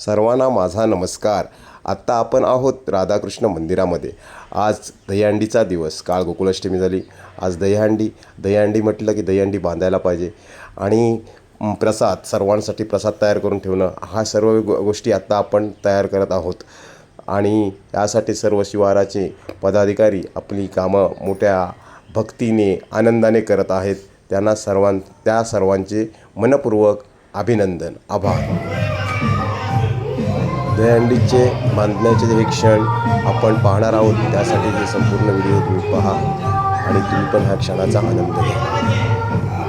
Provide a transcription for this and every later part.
सर्वांना माझा नमस्कार. आत्ता आपण आहोत राधाकृष्ण मंदिरामध्ये. आज दहीहंडीचा दिवस. काळ गोकुलाष्टमी झाली. आज दहीहंडी. दहीहंडी म्हटलं की दहीहंडी बांधायला पाहिजे. आणि प्रसाद सर्वांसाठी प्रसाद तयार करून ठेवणं हा सर्व गो गोष्टी आत्ता आपण तयार करत आहोत. आणि यासाठी सर्व शिवाराचे पदाधिकारी आपली कामं मोठ्या भक्तीने आनंदाने करत आहेत. त्यांना सर्वां त्या सर्वांचे मनपूर्वक अभिनंदन. आभार. दहीहंडीचे बांधण्याचे जे क्षण आपण पाहणार आहोत त्यासाठी हे संपूर्ण व्हिडिओ तुम्ही पहा आणि तुम्ही पण ह्या क्षणाचा आनंद घ्या.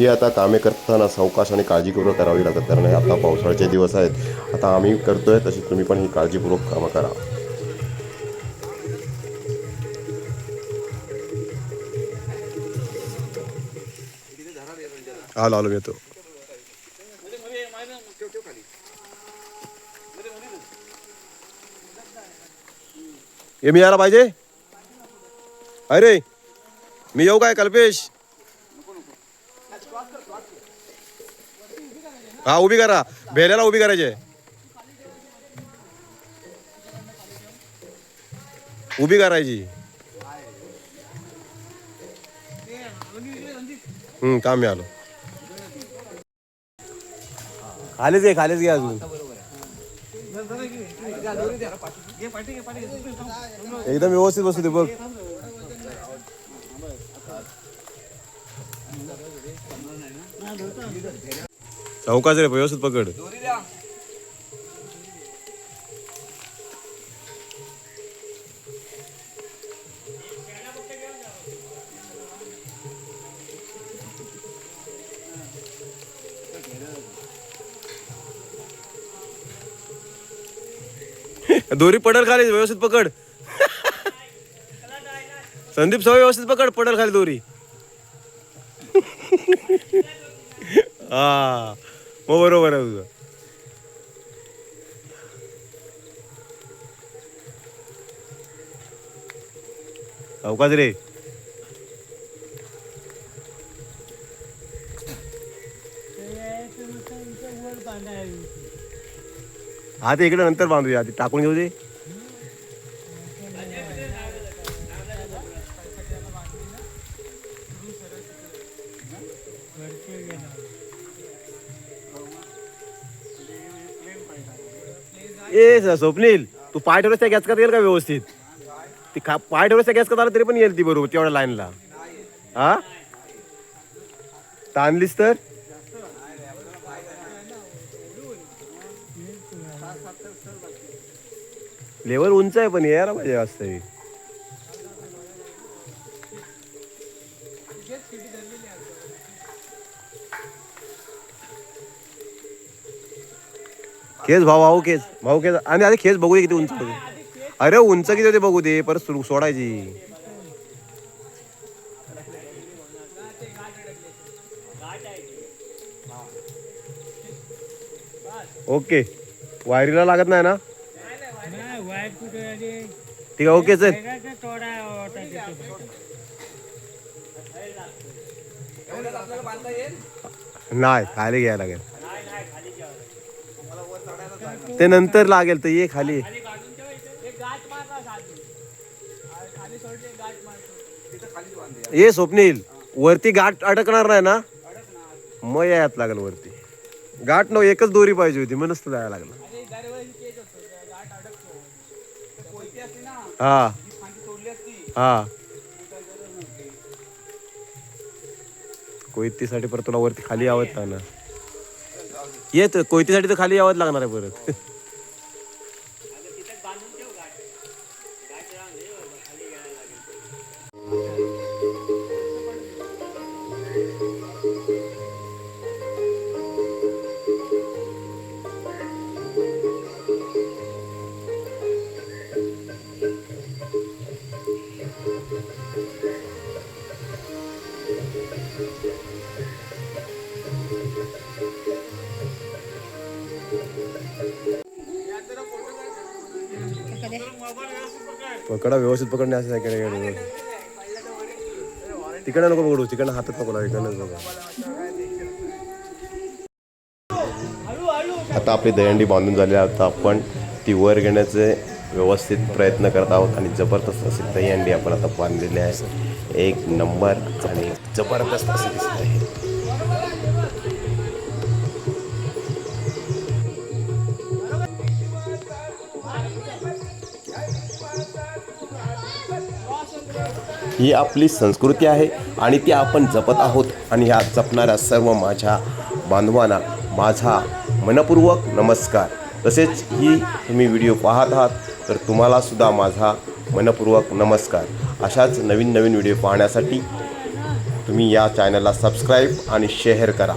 ही आता कामे करताना सावकाश आणि काळजीपूर्वक करावी लागतात. कारण हे आता पावसाळ्याचे दिवस आहेत. आता आम्ही करतोय तशी तुम्ही पण ही काळजीपूर्वक कामं करा. आलो आलो येतो. हे मी यायला पाहिजे? अरे मी येऊ काय कल्पेश? हा उभी करा. भेल्याला उभी करायची. उभी करायची. हम्म काम मी आलो. खालीच घे खालीच घे अजून. एकदम व्यवस्थित बसू दे बघ. सावकाच रे व्यवस्थित पकड. दोरी पडल खाली व्यवस्थित पकड. संदीप सवय व्यवस्थित पकड पडल खाली दोरी. हा. मग बरोबर आहे तुझं. अवकाश रे. हा ते इकडे नंतर बांधूया. आधी टाकून घेऊ दे ए स्वप्नील तू पाय ठेवल्यास त्या गॅस करता येईल का व्यवस्थित? ती खा पाय ठेवल्यास त्या गॅस करता आला तरी पण येईल ती बरोबर तेवढ्या लाईनला. हा? ताणलीस तर? लेवल उंच आहे पण यायला पाहिजे वास्तविक खेच भाऊ भाऊ खेच भाऊ खेच. आणि आधी खेच बघू दे किती उंच होते. अरे उंच किती होते बघू दे. परत सुरू सोडायची. ओके. वायरीला लागत नाही ना? ठीक आहे ओके चल. नाही खाली घ्यायला लागेल. ते नंतर लागेल तर ये खाली. ये स्वप्नील वरती गाठ अडकणार नाही ना? मग यात लागेल वरती. गाठ न एकच दोरी पाहिजे होती म्हणूनच जायला लागलं. हा. हा. कोयतीसाठी परत तुला वरती खाली यावत ना. येत कोयतीसाठी तर खाली यावंच लागणार आहे परत. पकडा व्यवस्थित पकडणे असं आहे नाही तिकडे नको पकडू तिकडनं हातात पकडा इकडनं नको आता आपली दहीहंडी बांधून झाली आता आपण ती वर घेण्याचे व्यवस्थित प्रयत्न करत आहोत आणि जबरदस्त अशी दहीहंडी आपण आता बांधलेली आहे. एक नंबर आणि जबरदस्त अशी दिसत आहे. ही आपली संस्कृती आहे आणि ती आपण जपत आहोत आणि ह्या जपणाऱ्या सर्व माझ्या बांधवांना माझा मनपूर्वक नमस्कार. तसेच ही तुम्ही व्हिडिओ पाहत आहात तर तुम्हालासुद्धा माझा मनपूर्वक नमस्कार. अशाच नवीन नवीन व्हिडिओ पाहण्यासाठी तुम्ही या चॅनलला सबस्क्राईब आणि शेअर करा.